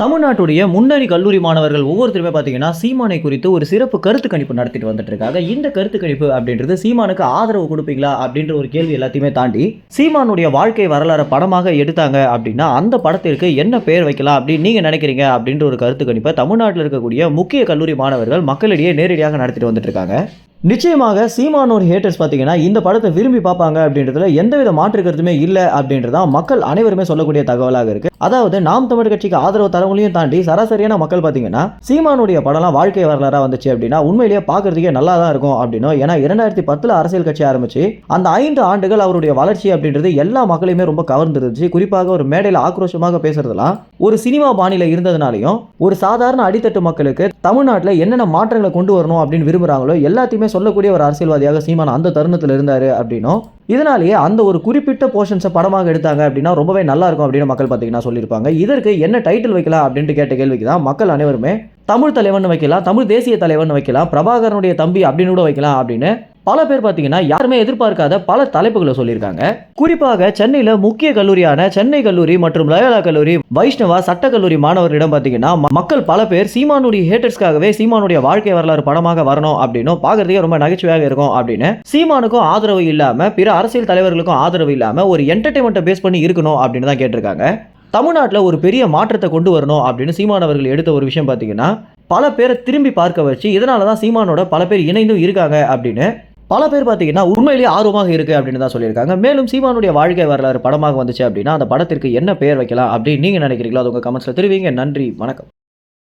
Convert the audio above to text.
தமிழ்நாட்டுடைய முன்னணி கல்லூரி மாணவர்கள் ஒவ்வொருத்தருமே பார்த்தீங்கன்னா சீமானை குறித்து ஒரு சிறப்பு கருத்து கணிப்பு நடத்திட்டு வந்துட்டு இருக்காங்க இந்த கருத்து கணிப்பு அப்படின்றது சீமானுக்கு ஆதரவு கொடுப்பீங்களா அப்படின்ற ஒரு கேள்வி எல்லாத்தையுமே தாண்டி சீமானுடைய வாழ்க்கை வரலாறு படமாக எடுத்தாங்க அப்படின்னா அந்த படத்திற்கு என்ன பெயர் வைக்கலாம் அப்படின்னு நீங்க நினைக்கிறீங்க அப்படின்ற ஒரு கருத்து கணிப்பை தமிழ்நாட்டில் இருக்கக்கூடிய முக்கிய கல்லூரி மாணவர்கள் மக்களிடையே நேரடியாக நடத்திட்டு வந்துட்டு இருக்காங்க நிச்சயமாக சீமானோர் ஹேட்டர்ஸ் பார்த்தீங்கன்னா இந்த படத்தை விரும்பி பார்ப்பாங்க அப்படின்றதுல எந்தவித மாற்று கருத்துமே இல்லை அப்படின்றதான் மக்கள் அனைவருமே சொல்லக்கூடிய தகவலாக இருக்கு. அதாவது நாம் தமிழ் கட்சிக்கு ஆதரவு தரவங்களையும் தாண்டி சராசரியான மக்கள் பார்த்தீங்கன்னா சீமானுடைய படம்லாம் வாழ்க்கை வரலாறா வந்துச்சு அப்படின்னா உண்மையிலேயே பார்க்கறதுக்கே நல்லா தான் இருக்கும் அப்படின்னும் ஏன்னா இரண்டாயிரத்தி பத்தில் அரசியல் கட்சி ஆரம்பிச்சு அந்த ஐந்து ஆண்டுகள் அவருடைய வளர்ச்சி அப்படின்றது எல்லா மக்களையுமே ரொம்ப கவர்ந்துருந்துச்சு. குறிப்பாக ஒரு மேடையில் ஆக்ரோஷமாக பேசுறதுலாம் ஒரு சினிமா பாணியில் இருந்ததுனாலையும் ஒரு சாதாரண அடித்தட்டு மக்களுக்கு தமிழ்நாட்டில் என்னென்ன மாற்றங்களை கொண்டு வரணும் அப்படின்னு விரும்புகிறாங்களோ எல்லாத்தையுமே சொல்லக்கூடிய ஒரு அரசியல்வாதியாக சீமான் அந்த தருணத்தில் இருந்தார் அப்படின்னும் இதனாலேயே அந்த ஒரு குறிப்பிட்ட போர்ஷன்ஸை படமாக எடுத்தாங்க அப்படின்னா ரொம்பவே நல்லா இருக்கும் அப்படின்னு மக்கள் பார்த்தீங்கன்னா சொல்லியிருப்பாங்க. இதற்கு என்ன டைட்டில் வைக்கலாம் அப்படின்ட்டு கேட்ட கேள்விக்கு தான் மக்கள் அனைவருமே தமிழ் தலைவன் வைக்கலாம் தமிழ் தேசிய தலைவன் வைக்கலாம் பிரபாகரனுடைய தம்பி அப்படின்னு கூட வைக்கலாம் அப்படின்னு பல பேர் பார்த்தீங்கன்னா யாருமே எதிர்பார்க்காத பல தலைப்புகளை சொல்லியிருக்காங்க. குறிப்பாக சென்னையில் முக்கிய கல்லூரியான சென்னை கல்லூரி மற்றும் லயோலா கல்லூரி வைஷ்ணவா சட்ட கல்லூரி மாணவர்களிடம் பார்த்தீங்கன்னா மக்கள் பல பேர் சீமானுடைய ஹேட்டர்ஸ்க்காகவே சீமானுடைய வாழ்க்கை வரலாறு படமாக வரணும் அப்படின்னும் பார்க்கறதுக்கே ரொம்ப நகைச்சுவையாக இருக்கும் அப்படின்னு. சீமானுக்கும் ஆதரவு இல்லாமல் பிற அரசியல் தலைவர்களுக்கும் ஆதரவு இல்லாமல் ஒரு என்டர்டைன்மெண்ட்டை பேஸ் பண்ணி இருக்கணும் அப்படின்னு தான் கேட்டிருக்காங்க. தமிழ்நாட்டில் ஒரு பெரிய மாற்றத்தை கொண்டு வரணும் அப்படின்னு சீமானவர்கள் எடுத்த ஒரு விஷயம் பார்த்தீங்கன்னா பல பேரை திரும்பி பார்க்க வச்சு இதனால தான் சீமானோட பல பேர் இணைந்தும் இருக்காங்க அப்படின்னு. பல பேர் பார்த்தீங்கன்னா உண்மையிலேயே ஆர்வமாக இருக்கு அப்படின்னு தான் சொல்லியிருக்காங்க. மேலும் சீமானுடைய வாழ்க்கை வரலாறு படமாக வந்துச்சு அப்படின்னா அந்த படத்திற்கு என்ன பெயர் வைக்கலாம் அப்படின்னு நீங்கள் நினைக்கிறீங்களோ அது உங்கள் கமெண்ட்ஸில் தெரிவிங்க. நன்றி வணக்கம்.